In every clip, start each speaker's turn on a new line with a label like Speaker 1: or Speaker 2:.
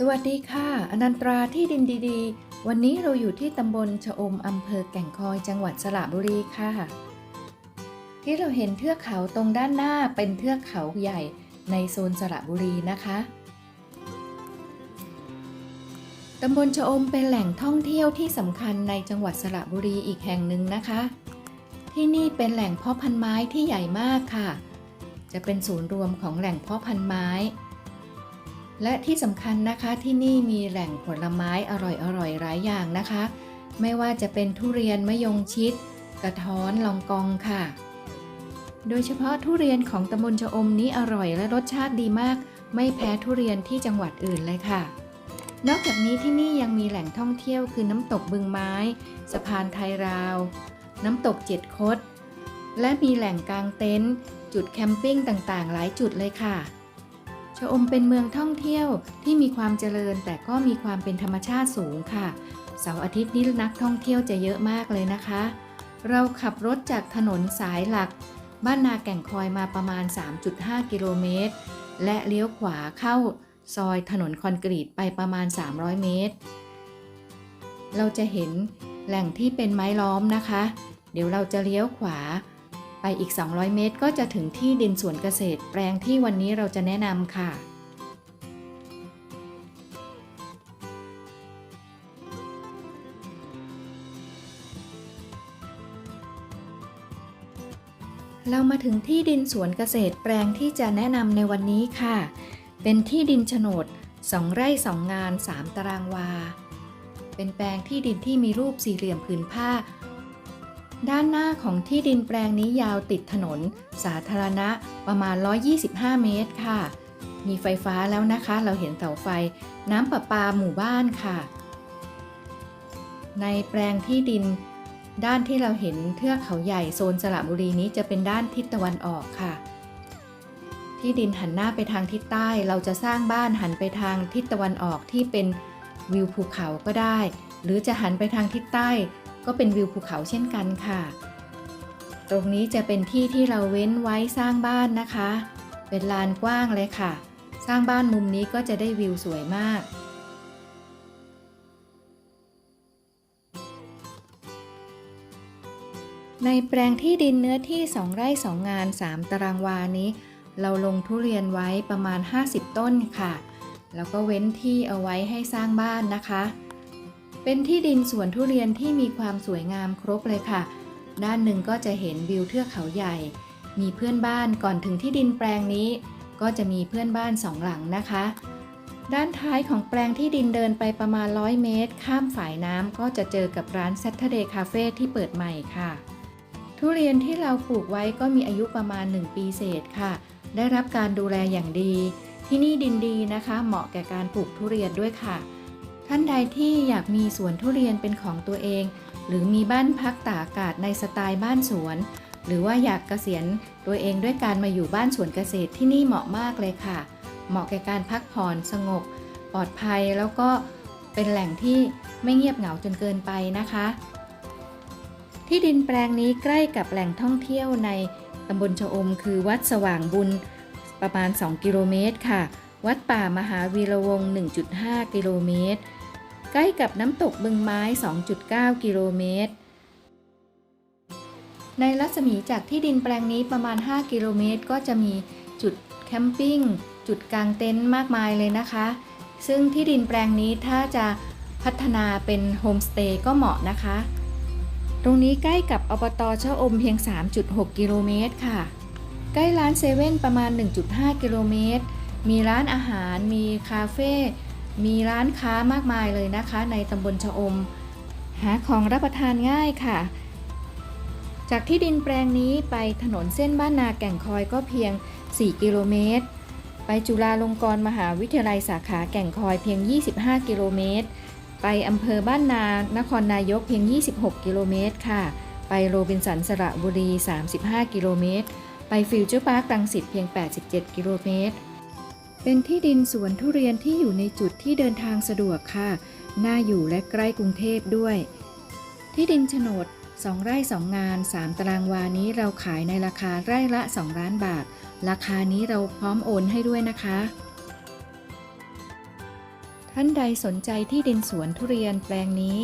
Speaker 1: สวัสดีค่ะ อนันตราที่ดินดีๆ วันนี้เราอยู่ที่ตำบลชะอมอำเภอแก่งคอยจังหวัดสระบุรีค่ะ ที่เราเห็นเทือกเขาตรงด้านหน้าเป็นเทือกเขาใหญ่ในโซนสระบุรีนะคะตำบลชะอมเป็นแหล่งท่องเที่ยวที่สำคัญในจังหวัดสระบุรีอีกแห่งหนึ่งนะคะ ที่นี่เป็นแหล่งเพาะพันธุ์ไม้ที่ใหญ่มากค่ะ จะเป็นศูนย์รวมของแหล่งเพาะพันธุ์ไม้ และที่สำคัญนะคะที่นี่มีแหล่งผลไม้อร่อยๆหลายอย่างนะคะ ไม่ว่าจะเป็นทุเรียนมะยงชิด กระท้อนลองกองค่ะ โดยเฉพาะทุเรียนของตำบลชะอมนี้อร่อยและรสชาติดีมาก ไม่แพ้ทุเรียนที่จังหวัดอื่นเลยค่ะ นอกจากนี้ที่นี่ยังมีแหล่งท่องเที่ยวคือน้ำตกบึงไม้ สะพานไทยราว น้ำตกเจ็ดคดและมีแหล่งกลางเต็นท์จุดแคมปิ้งต่างๆ หลายจุดเลยค่ะ ชะอมเป็นเมืองท่องเที่ยวที่มีความเจริญแต่ก็มีความเป็นธรรมชาติสูงค่ะ เสาร์อาทิตย์นี้นักท่องเที่ยวจะเยอะมากเลยนะคะ เราขับรถจากถนนสายหลัก บ้านนาแก่งคอยมาประมาณ 3.5 กิโลเมตร และเลี้ยวขวาเข้าซอยถนนคอนกรีตไปประมาณ 300 เมตร เราจะเห็นแหล่งที่เป็นไม้ล้อมนะคะ เดี๋ยวเราจะเลี้ยวขวา ไปอีก 200 เมตรก็จะถึงที่ดินสวนเกษตร แปลงที่วันนี้เราจะแนะนำค่ะ เรามาถึงที่ดินสวนเกษตร แปลงที่จะแนะนำในวันนี้ค่ะ เป็นที่ดินโฉนด 2 ไร่ 2 งาน 3 ตารางวา เป็นแปลงที่ดินที่มีรูปสี่เหลี่ยมผืนผ้า ด้านหน้าของที่ดินแปลงนี้ยาวติดถนน สาธารณะประมาณ 125 เมตรค่ะ มีไฟฟ้าแล้วนะคะ เราเห็นเสาไฟน้ำประปาหมู่บ้านค่ะ ในแปลงที่ดิน ด้านที่เราเห็นเทือกเขาใหญ่โซนสระบุรีนี้จะเป็นด้านทิศตะวันออกค่ะ ที่ดินหันหน้าไปทางทิศใต้ เราจะสร้างบ้านหันไปทางทิศตะวันออกที่เป็นวิวภูเขาก็ได้ หรือจะหันไปทางทิศใต้ ก็เป็นวิวภูเขาเช่นกันค่ะ ตรงนี้จะเป็นที่ที่เราเว้นไว้สร้างบ้านนะคะ เป็นลานกว้างเลยค่ะ สร้างบ้านมุมนี้ก็จะได้วิวสวยมากในแปลงที่ดินเนื้อที่ 2 ไร่ 2 งาน 3 ตารางวานี้ เราลงทุเรียนไว้ประมาณ 50 ต้นค่ะ แล้วก็เว้นที่เอาไว้ให้สร้างบ้านนะคะ เป็นที่ดินสวนทุเรียนที่มีความสวยงามครบเลยค่ะ ด้านหนึ่งก็จะเห็นวิวเทือกเขาใหญ่ มีเพื่อนบ้านก่อนถึงที่ดินแปลงนี้ ก็จะมีเพื่อนบ้านสองหลังนะคะ ด้านท้ายของแปลงที่ดินเดินไปประมาณ 100 เมตร ข้ามฝ่ายน้ำก็จะเจอกับร้าน Saturday Cafe ที่เปิดใหม่ค่ะ ทุเรียนที่เราปลูกไว้ก็มีอายุประมาณ 1 ปีเศษค่ะ ได้รับการดูแลอย่างดี ที่นี่ดินดีนะคะ เหมาะแก่การปลูกทุเรียนด้วยค่ะ ท่านใดที่อยากมีสวนทุเรียนเป็นของตัวเอง หรือมีบ้านพักตากอากาศในสไตล์บ้านสวน หรือว่าอยากเกษียณตัวเองด้วยการมาอยู่บ้านสวนเกษตรที่นี่เหมาะมากเลยค่ะ เหมาะแก่การพักผ่อนสงบ ปลอดภัยแล้วก็เป็นแหล่งที่ไม่เงียบเหงาจนเกินไปนะคะ ที่ดินแปลงนี้ใกล้กับแหล่งท่องเที่ยวในตำบลชะอม คือวัดสว่างบุญประมาณ 2 กิโลเมตรค่ะ วัดป่ามหาวีระวง 1.5 กิโลเมตร ใกล้กับน้ำตกบึงไม้ 2.9 กิโลเมตร ในรัศมีจากที่ดินแปลงนี้ประมาณ 5 กิโลเมตร ก็จะมีจุดแคมปิ้ง จุดกางเต็นท์มากมายเลยนะคะ ซึ่งที่ดินแปลงนี้ถ้าจะพัฒนาเป็นโฮมสเตย์ก็เหมาะนะคะ ตรงนี้ใกล้กับอบตชะอมเพียง 3.6 กิโลเมตรค่ะ ใกล้ร้านเซเว่นประมาณ 1.5 กิโลเมตร มีร้านอาหาร มีคาเฟ่ มีร้านค้ามากมายเลยนะคะ ในตำบลชะอม หาของรับประทานง่ายค่ะ จากที่ดินแปลงนี้ไปถนนเส้นบ้านนาแก่งคอยก็เพียง 4 กิโลเมตร ไปจุฬาลงกรณ์มหาวิทยาลัยสาขาแก่งคอยเพียง 25 กิโลเมตร ไปอำเภอบ้านนานครนายกเพียง 26 กิโลเมตรค่ะ ไปโรบินสันสระบุรี 35 กิโลเมตร ไปฟิวเจอร์พาร์ครังสิตเพียง 87 กิโลเมตร เป็นที่ดินสวนทุเรียนที่อยู่ในจุดที่เดินทางสะดวกค่ะ น่าอยู่และใกล้กรุงเทพด้วย ที่ดินโฉนด2ไร่ 2 งาน 3 ตารางวานี้เราขายในราคาไร่ละ 2 ล้านบาท ราคานี้เราพร้อมโอนให้ด้วยนะคะ ท่านใดสนใจที่ดินสวนทุเรียนแปลงนี้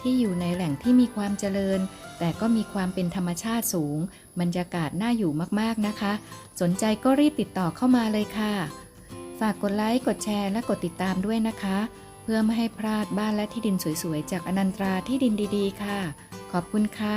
Speaker 1: ที่อยู่ในแหล่งที่มีความเจริญ แต่ก็มีความเป็นธรรมชาติสูง บรรยากาศน่าอยู่มากๆนะคะ สนใจก็รีบติดต่อเข้ามาเลยค่ะ ฝากกดไลค์ กดแชร์และกดติดตามด้วยนะคะ เพื่อไม่ให้พลาดบ้านและที่ดินสวยๆ จากอนันตราที่ดินดีๆ ค่ะ ขอบคุณค่ะ